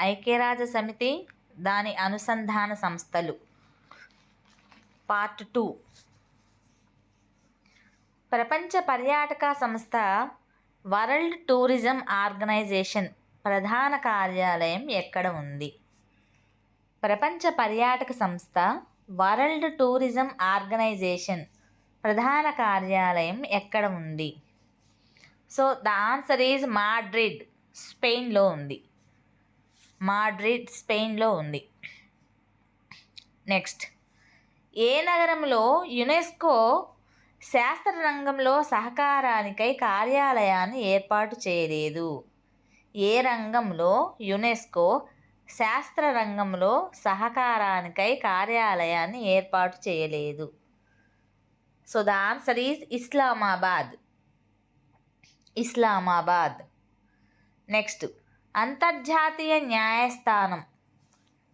ఐక్యరాజ్య సమితి దాని అనుసంధాన సంస్థలు. Part two. ప్రపంచ పర్యాటక సంస్థ వరల్డ్ టూరిజం ఆర్గనైజేషన్ ప్రధాన కార్యాలయం ఎక్కడ ఉంది? ప్రపంచ పర్యాటక సంస్థ వరల్డ్ టూరిజం ఆర్గనైజేషన్ ప్రధాన కార్యాలయం ఎక్కడ ఉంది? So the answer is Madrid స్పెయిన్లో ఉంది. మాడ్రిడ్ స్పెయిన్లో ఉంది. నెక్స్ట్. ఏ నగరంలో యునెస్కో శాస్త్ర రంగంలో సహకారానికై కార్యాలయాన్ని ఏర్పాటు చేయలేదు? ఏ రంగంలో యునెస్కో శాస్త్ర రంగంలో సహకారానికై కార్యాలయాన్ని ఏర్పాటు చేయలేదు? So the answer is Islamabad. Islamabad. Next. అంతర్జాతీయ న్యాయస్థానం.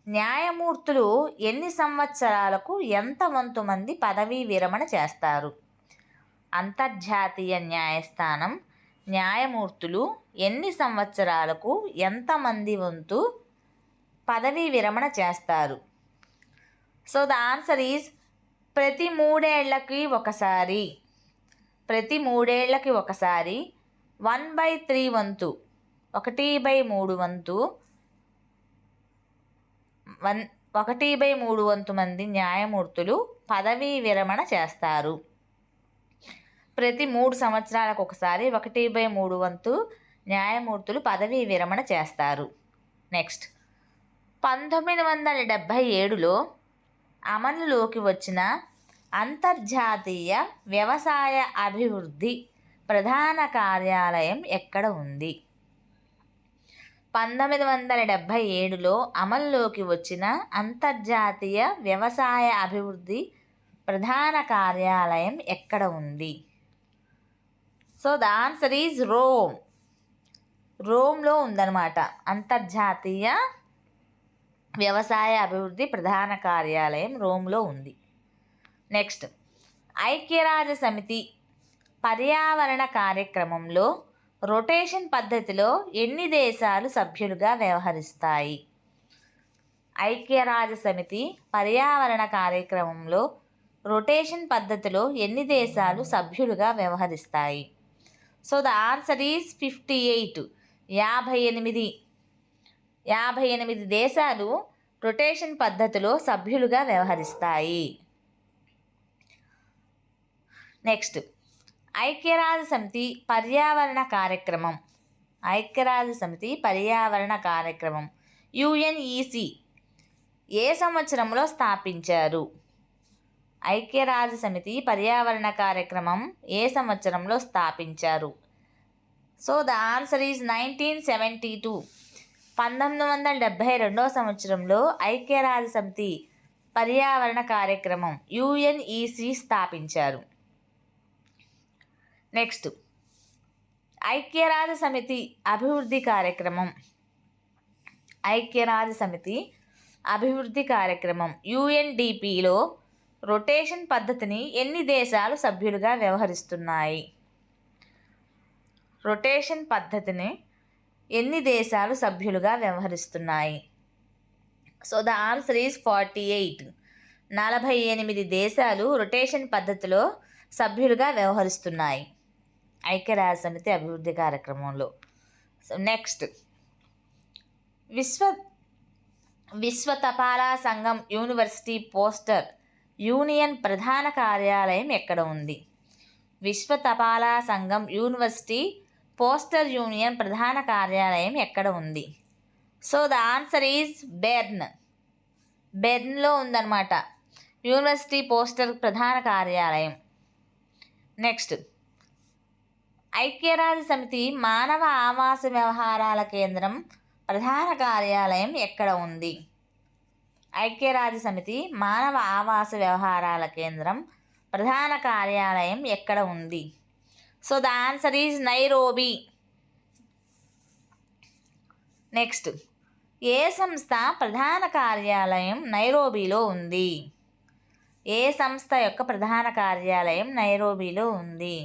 న్యాయమూర్తులు ఎన్ని సంవత్సరాలకు ఎంత వంతు మంది పదవీ విరమణ చేస్తారు? అంతర్జాతీయ న్యాయస్థానం న్యాయమూర్తులు ఎన్ని సంవత్సరాలకు ఎంతమంది వంతు పదవీ విరమణ చేస్తారు? సో ద ఆన్సర్ ఈజ్ ప్రతి మూడేళ్ళకి ఒకసారి. ప్రతి మూడేళ్ళకి ఒకసారి వన్ బై త్రీ వంతు ఒకటి బై మూడు వంతు వన్ ఒకటి బై మూడు వంతు మంది న్యాయమూర్తులు పదవీ విరమణ చేస్తారు. ప్రతి మూడు సంవత్సరాలకు ఒకసారి ఒకటి బై మూడు వంతు న్యాయమూర్తులు పదవీ విరమణ చేస్తారు. నెక్స్ట్ పంతొమ్మిది వందల డెబ్భై ఏడులో అమలులోకి వచ్చిన అంతర్జాతీయ వ్యవసాయ అభివృద్ధి ప్రధాన కార్యాలయం ఎక్కడ ఉంది? పంతొమ్మిది వందల డెబ్భై ఏడులో అమల్లోకి వచ్చిన అంతర్జాతీయ వ్యవసాయ అభివృద్ధి ప్రధాన కార్యాలయం ఎక్కడ ఉంది? So the answer is Rome. రోమ్లో ఉందన్నమాట. అంతర్జాతీయ వ్యవసాయ అభివృద్ధి ప్రధాన కార్యాలయం రోమ్లో ఉంది. నెక్స్ట్ ఐక్యరాజ్య సమితి పర్యావరణ కార్యక్రమంలో రొటేషన్ పద్ధతిలో ఎన్ని దేశాలు సభ్యులుగా వ్యవహరిస్తాయి? ఐక్యరాజ్య సమితి పర్యావరణ కార్యక్రమంలో రొటేషన్ పద్ధతిలో ఎన్ని దేశాలు సభ్యులుగా వ్యవహరిస్తాయి? So the answer is fifty eight యాభై ఎనిమిది. యాభై ఎనిమిది దేశాలు రొటేషన్ పద్ధతిలో సభ్యులుగా వ్యవహరిస్తాయి. నెక్స్ట్ ఐక్యరాజ్య సమితి పర్యావరణ కార్యక్రమం. ఐక్యరాజ్య సమితి పర్యావరణ కార్యక్రమం. యుఎన్ఈసి ఏ సంవత్సరంలో స్థాపించారు? ఐక్యరాజ్య సమితి పర్యావరణ కార్యక్రమం ఏ సంవత్సరంలో స్థాపించారు? So the answer is nineteen seventy two. పంతొమ్మిది వందల డెబ్భై రెండవ సంవత్సరంలో ఐక్యరాజ్య సమితి పర్యావరణ కార్యక్రమం యుఎన్ఈసి స్థాపించారు. నెక్స్ట్. ఐక్యరాజ్య సమితి అభివృద్ధి కార్యక్రమం. ఐక్యరాజ్య సమితి అభివృద్ధి కార్యక్రమం. యుఎన్డిపిలో రొటేషన్ పద్ధతిని ఎన్ని దేశాలు సభ్యులుగా వ్యవహరిస్తున్నాయి? రొటేషన్ పద్ధతిని ఎన్ని దేశాలు సభ్యులుగా వ్యవహరిస్తున్నాయి? So the answer is forty eight. నలభై ఎనిమిది దేశాలు రొటేషన్ పద్ధతిలో సభ్యులుగా వ్యవహరిస్తున్నాయి. ఐక్యరాజ్య సమితి అభివృద్ధి కార్యక్రమంలో. సో నెక్స్ట్ విశ్వ విశ్వ తపాలా సంఘం యూనివర్సిటీ పోస్టర్ యూనియన్ ప్రధాన కార్యాలయం ఎక్కడ ఉంది? విశ్వ తపాలా సంఘం యూనివర్సిటీ పోస్టర్ యూనియన్ ప్రధాన కార్యాలయం ఎక్కడ ఉంది? So the answer is Bern బెర్న్లో ఉందన్నమాట. యూనివర్సిటీ పోస్టర్ ప్రధాన కార్యాలయం. నెక్స్ట్ ఐక్యరాజ్య సమితి మానవ ఆవాస వ్యవహారాల కేంద్రం ప్రధాన కార్యాలయం ఎక్కడ ఉంది? ఐక్యరాజ్య సమితి మానవ ఆవాస వ్యవహారాల కేంద్రం ప్రధాన కార్యాలయం ఎక్కడ ఉంది? So the answer is Nairobi next ఏ సంస్థ ప్రధాన కార్యాలయం నైరోబీలో ఉంది? ఏ సంస్థ యొక్క ప్రధాన కార్యాలయం నైరోబీలో ఉంది?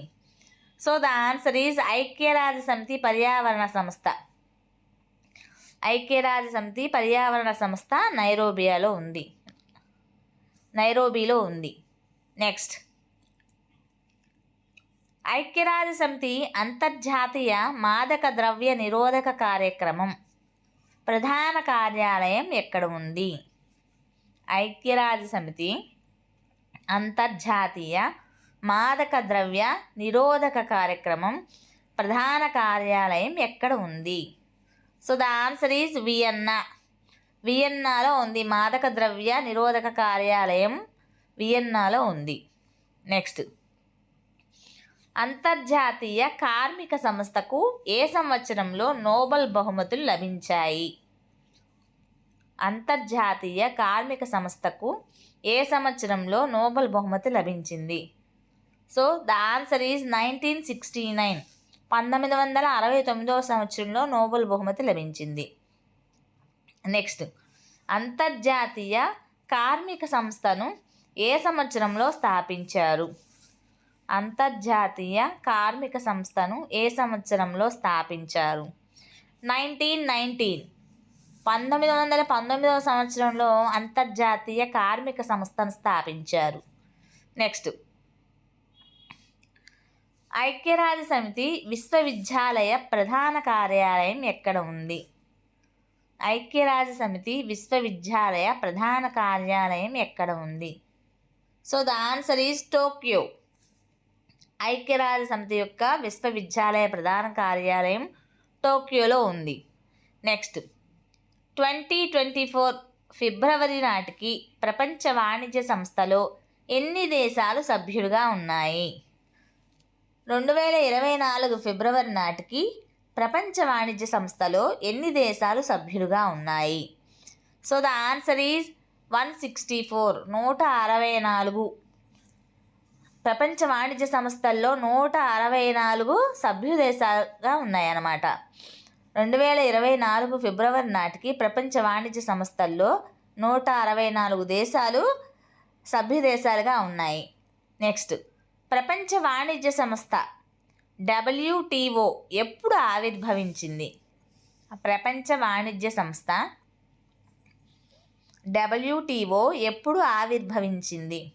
సో ద ఆన్సర్ ఈజ్ ఐక్యరాజ్య సమితి పర్యావరణ సంస్థ ఐక్యరాజ్య సమితి పర్యావరణ సంస్థ నైరోబియాలో ఉంది. నైరోబీలో ఉంది. నెక్స్ట్ ఐక్యరాజ్య సమితి అంతర్జాతీయ మాదక ద్రవ్య నిరోధక కార్యక్రమం ప్రధాన కార్యాలయం ఎక్కడ ఉంది ఐక్యరాజ్య సమితి అంతర్జాతీయ మాదక ద్రవ్య నిరోధక కార్యక్రమం ప్రధాన కార్యాలయం ఎక్కడ ఉంది? So the answer is Vienna వియన్నాలో ఉంది. మాదక ద్రవ్య నిరోధక కార్యాలయం వియన్నాలో ఉంది. నెక్స్ట్ అంతర్జాతీయ కార్మిక సంస్థకు ఏ సంవత్సరంలో నోబెల్ బహుమతులు లభించాయి? అంతర్జాతీయ కార్మిక సంస్థకు ఏ సంవత్సరంలో నోబెల్ బహుమతి లభించింది? So the answer is nineteen sixty nine పంతొమ్మిది వందల అరవై తొమ్మిదవ సంవత్సరంలో నోబెల్ బహుమతి లభించింది. నెక్స్ట్ అంతర్జాతీయ కార్మిక సంస్థను ఏ సంవత్సరంలో స్థాపించారు? అంతర్జాతీయ కార్మిక సంస్థను ఏ సంవత్సరంలో స్థాపించారు? నైన్టీన్ నైన్టీన్ పంతొమ్మిది వందల పంతొమ్మిదవ సంవత్సరంలో అంతర్జాతీయ కార్మిక సంస్థను స్థాపించారు. నెక్స్ట్ ఐక్యరాజ్య సమితి విశ్వవిద్యాలయ ప్రధాన కార్యాలయం ఎక్కడ ఉంది? ఐక్యరాజ్య సమితి విశ్వవిద్యాలయ ప్రధాన కార్యాలయం ఎక్కడ ఉంది? So the answer is Tokyo. ఐక్యరాజ్య సమితి యొక్క విశ్వవిద్యాలయ ప్రధాన కార్యాలయం టోక్యోలో ఉంది. నెక్స్ట్ ట్వంటీ ట్వంటీ ఫోర్ ఫిబ్రవరి నాటికి ప్రపంచ వాణిజ్య సంస్థలో ఎన్ని దేశాలు సభ్యులుగా ఉన్నాయి? రెండు వేల ఇరవై నాలుగు ఫిబ్రవరి నాటికి ప్రపంచ వాణిజ్య సంస్థలో ఎన్ని దేశాలు సభ్యులుగా ఉన్నాయి? So the answer is one sixty four నూట అరవై నాలుగు. ప్రపంచ వాణిజ్య సంస్థల్లో నూట అరవై నాలుగు సభ్యు దేశాలుగా ఉన్నాయన్నమాట. రెండు వేల ఇరవై నాలుగు ఫిబ్రవరి నాటికి ప్రపంచ వాణిజ్య సంస్థల్లో నూట అరవై నాలుగు దేశాలు సభ్య దేశాలుగా ఉన్నాయి. నెక్స్ట్ ప్రపంచ వాణిజ్య సంస్థ డబ్ల్యూటీఓ ఎప్పుడు ఆవిర్భవించింది? ప్రపంచ వాణిజ్య సంస్థ డబ్ల్యూటీఓ ఎప్పుడు ఆవిర్భవించింది?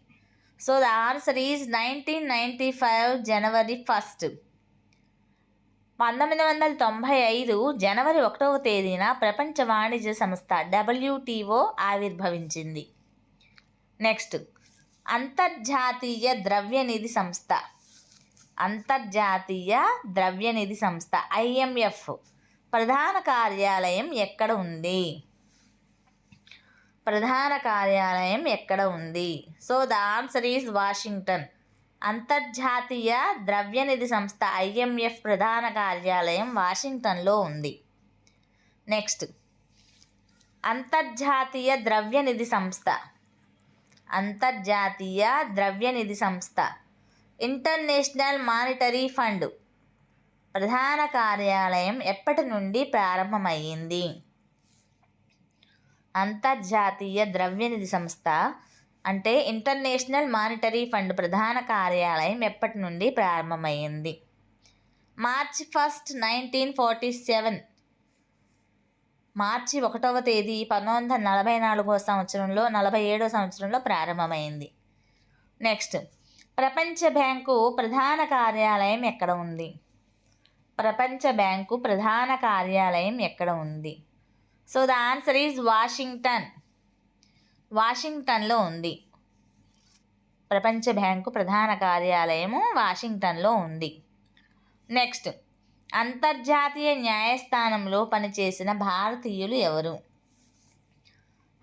So the answer is nineteen ninety five January first. పంతొమ్మిది వందల తొంభై ఐదు జనవరి ఒకటవ తేదీన ప్రపంచ వాణిజ్య సంస్థ డబ్ల్యూటీఓ ఆవిర్భవించింది. నెక్స్ట్. అంతర్జాతీయ ద్రవ్యనిధి సంస్థ. అంతర్జాతీయ ద్రవ్యనిధి సంస్థ ఐఎంఎఫ్ ప్రధాన కార్యాలయం ఎక్కడ ఉంది? ప్రధాన కార్యాలయం ఎక్కడ ఉంది? So the answer is Washington. అంతర్జాతీయ ద్రవ్యనిధి సంస్థ ఐఎంఎఫ్ ప్రధాన కార్యాలయం వాషింగ్టన్లో ఉంది. నెక్స్ట్. అంతర్జాతీయ ద్రవ్యనిధి సంస్థ. అంతర్జాతీయ ద్రవ్యనిధి సంస్థ ఇంటర్నేషనల్ మానిటరీ ఫండ్ ప్రధాన కార్యాలయం ఎప్పటి నుండి ప్రారంభమైంది? అంతర్జాతీయ ద్రవ్యనిధి సంస్థ అంటే ఇంటర్నేషనల్ మానిటరీ ఫండ్ ప్రధాన కార్యాలయం ఎప్పటి నుండి ప్రారంభమైంది? March first nineteen forty seven మార్చి ఒకటవ తేదీ పంతొమ్మిది వందల నలభై నాలుగవ సంవత్సరంలో నలభై ఏడవ సంవత్సరంలో ప్రారంభమైంది. నెక్స్ట్ ప్రపంచ బ్యాంకు ప్రధాన కార్యాలయం ఎక్కడ ఉంది? ప్రపంచ బ్యాంకు ప్రధాన కార్యాలయం ఎక్కడ ఉంది? So the answer is Washington. వాషింగ్టన్లో ఉంది. ప్రపంచ బ్యాంకు ప్రధాన కార్యాలయము వాషింగ్టన్లో ఉంది. నెక్స్ట్ అంతర్జాతీయ న్యాయస్థానంలో పనిచేసిన భారతీయులు ఎవరు?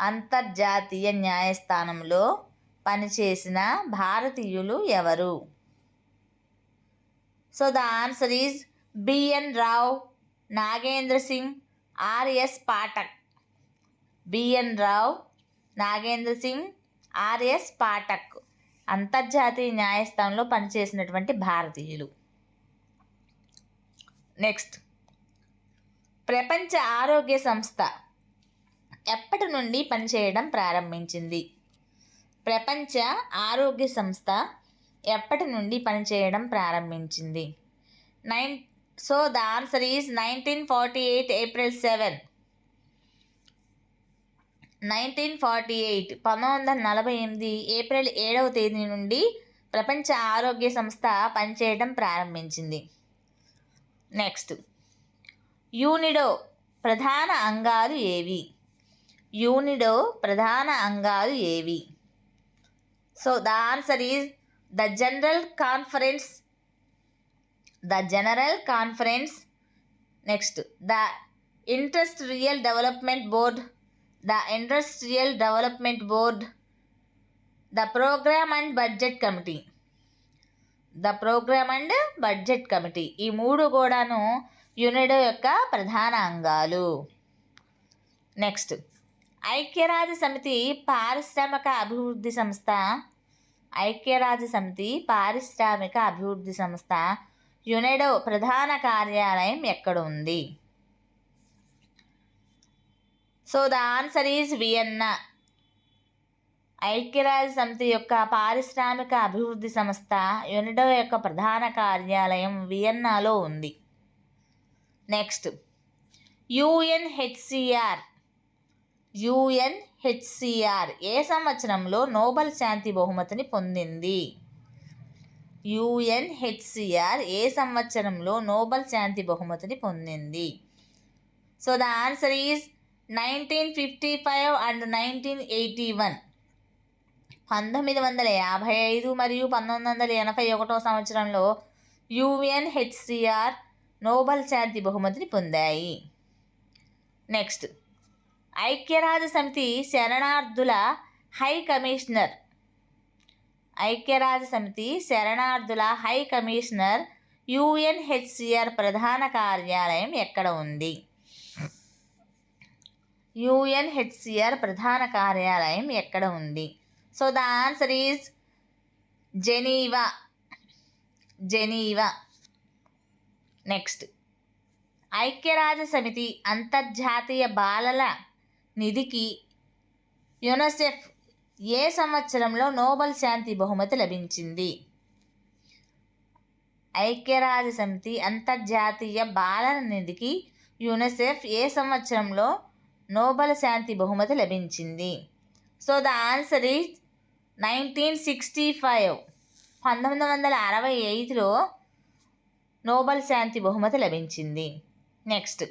అంతర్జాతీయ న్యాయస్థానంలో పనిచేసిన భారతీయులు ఎవరు? So the answer is BN Rao Nagendra Singh RS Pathak. BN Rao Nagendra Singh RS Pathak. అంతర్జాతీయ న్యాయస్థానంలో పనిచేసినటువంటి భారతీయులు. నెక్స్ట్. ప్రపంచ ఆరోగ్య సంస్థ ఎప్పటి నుండి పనిచేయడం ప్రారంభించింది? ప్రపంచ ఆరోగ్య సంస్థ ఎప్పటి నుండి పనిచేయడం ప్రారంభించింది? Nine so the answer is nineteen forty eight April seven. Nineteen forty eight పంతొమ్మిది వందల నలభై ఎనిమిది ఏప్రిల్ ఏడవ తేదీ నుండి ప్రపంచ ఆరోగ్య సంస్థ పనిచేయడం ప్రారంభించింది. నెక్స్ట్ యూనిడో ప్రధాన అంగాలు ఏవి? యూనిడో ప్రధాన అంగాలు ఏవి? So the answer is the general conference the general conference next the industrial development board the industrial development board the programme and budget committee the programme and budget committee. ఈ మూడు కూడాను యునెడో యొక్క ప్రధాన అంగాలు. నెక్స్ట్ ఐక్యరాజ్య సమితి పారిశ్రామిక అభివృద్ధి సంస్థ. ఐక్యరాజ్య సమితి పారిశ్రామిక అభివృద్ధి సంస్థ. యునెడో ప్రధాన కార్యాలయం ఎక్కడ ఉంది so the answer is Vienna. ఐక్యరాజ్య సమితి యొక్క పారిశ్రామిక అభివృద్ధి సంస్థ యునిడో యొక్క ప్రధాన కార్యాలయం వియన్నాలో ఉంది. నెక్స్ట్. యుఎన్హెచ్సిఆర్. యుఎన్హెచ్సిఆర్ ఏ సంవత్సరంలో నోబెల్ శాంతి బహుమతిని పొందింది? యుఎన్హెచ్సిఆర్ ఏ సంవత్సరంలో నోబెల్ శాంతి బహుమతిని పొందింది? So the answer is nineteen fifty five and nineteen eighty one. పంతొమ్మిది వందల యాభై ఐదు మరియు పంతొమ్మిది వందల ఎనభై ఒకటో సంవత్సరంలో యుఎన్హెచ్సిఆర్ నోబెల్ శాంతి బహుమతిని పొందాయి. నెక్స్ట్. ఐక్యరాజ్య సమితి శరణార్థుల హై కమిషనర్. ఐక్యరాజ్య సమితి శరణార్థుల హై కమిషనర్ యుఎన్హెచ్సిఆర్ ప్రధాన కార్యాలయం ఎక్కడ ఉంది? యుఎన్హెచ్సిఆర్ ప్రధాన కార్యాలయం ఎక్కడ ఉంది? So the answer is Geneva Geneva next ఐక్యరాజ్య సమితి అంతర్జాతీయ బాలల నిధికి యునెసెఫ్ ఏ సంవత్సరంలో నోబెల్ శాంతి బహుమతి లభించింది? ఐక్యరాజ్య సమితి అంతర్జాతీయ బాలల నిధికి యునెసెఫ్ ఏ సంవత్సరంలో నోబెల్ శాంతి బహుమతి లభించింది? So the answer is nineteen sixty five పంతొమ్మిది వందల అరవై ఐదులో నోబెల్ శాంతి బహుమతి లభించింది. నెక్స్ట్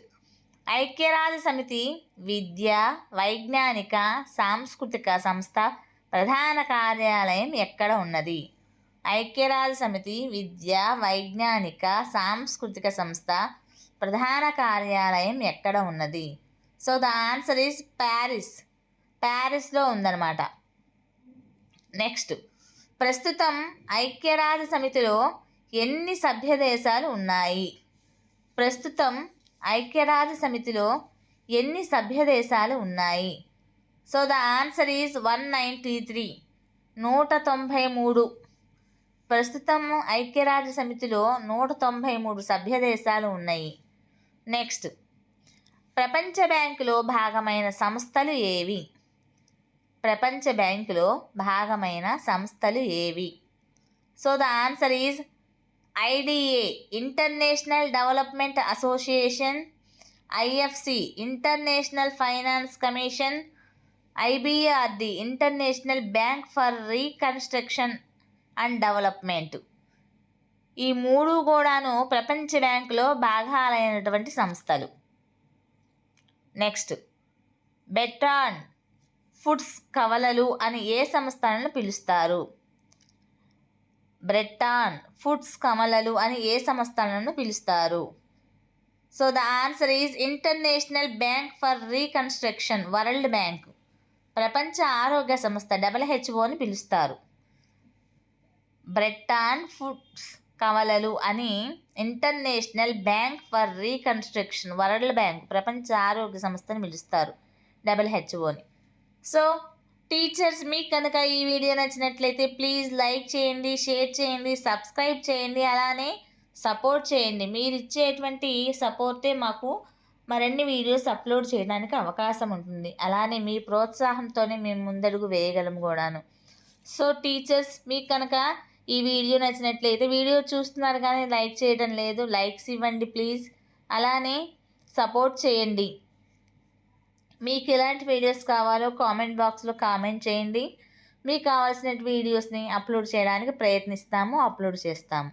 ఐక్యరాజ్య సమితి విద్య వైజ్ఞానిక సాంస్కృతిక సంస్థ ప్రధాన కార్యాలయం ఎక్కడ ఉన్నది? ఐక్యరాజ్య సమితి విద్య వైజ్ఞానిక సాంస్కృతిక సంస్థ ప్రధాన కార్యాలయం ఎక్కడ ఉన్నది? So the answer is Paris. ప్యారిస్లో ఉందన్నమాట. నెక్స్ట్. ప్రస్తుతం ఐక్యరాజ్య సమితిలో ఎన్ని సభ్య దేశాలు ఉన్నాయి? ప్రస్తుతం ఐక్యరాజ్య సమితిలో ఎన్ని సభ్య దేశాలు ఉన్నాయి? So the answer is one ninety three. నూట తొంభై మూడు. ప్రస్తుతం ఐక్యరాజ్య సమితిలో నూట తొంభై మూడు సభ్య దేశాలు ఉన్నాయి. నెక్స్ట్. ప్రపంచ బ్యాంకులో భాగమైన సంస్థలు ఏవి? ప్రపంచ బ్యాంకులో భాగమైన సంస్థలు ఏవి? So the answer is IDA international development association IFC international finance commission IBRD international bank for reconstruction and development ఈ మూడు కూడాను ప్రపంచ బ్యాంకులో భాగాలైనటువంటి సంస్థలు. నెక్స్ట్ బెట్రాన్ ఫుడ్స్ కవలలు అని ఏ సంస్థలను పిలుస్తారు? బ్రెట్టాన్ ఫుడ్స్ కమలలు అని ఏ సంస్థలను పిలుస్తారు? So the answer is international bank for reconstruction world bank. ప్రపంచ ఆరోగ్య సంస్థ డబ్ల్యూహెచ్ఓ అని పిలుస్తారు. బ్రెట్టాన్ ఫుడ్స్ కవలలు అని international bank for reconstruction world bank ప్రపంచ ఆరోగ్య సంస్థని పిలుస్తారు డబ్ల్యూహెచ్ఓని సో టీచర్స్ మీకు కనుక ఈ వీడియో నచ్చినట్లయితే ప్లీజ్ లైక్ చేయండి షేర్ చేయండి సబ్స్క్రైబ్ చేయండి అలానే సపోర్ట్ చేయండి. మీరు ఇచ్చేటువంటి సపోర్టే మాకు మరిన్ని వీడియోస్ అప్లోడ్ చేయడానికి అవకాశం ఉంటుంది. అలానే మీ ప్రోత్సాహంతోనే మేము ముందడుగు వేయగలం కూడాను. సో టీచర్స్ మీకు కనుక ఈ వీడియో నచ్చినట్లయితే వీడియో చూస్తున్నారు కానీ లైక్ చేయడం లేదు లైక్స్ ఇవ్వండి ప్లీజ్. అలానే సపోర్ట్ చేయండి. మీకు ఎలాంటి వీడియోస్ కావాలో కామెంట్ బాక్స్లో కామెంట్ చేయండి. మీకు కావాల్సిన వీడియోస్ని అప్లోడ్ చేయడానికి ప్రయత్నిస్తాము అప్లోడ్ చేస్తాము.